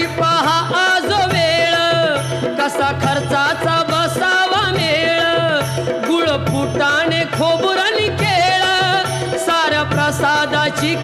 तरी पहा आज वेळ. कसा खर्चाचा बसावा मेळ. गुळ फुटाने खोबरानी खेळ साऱ्या प्रसादाची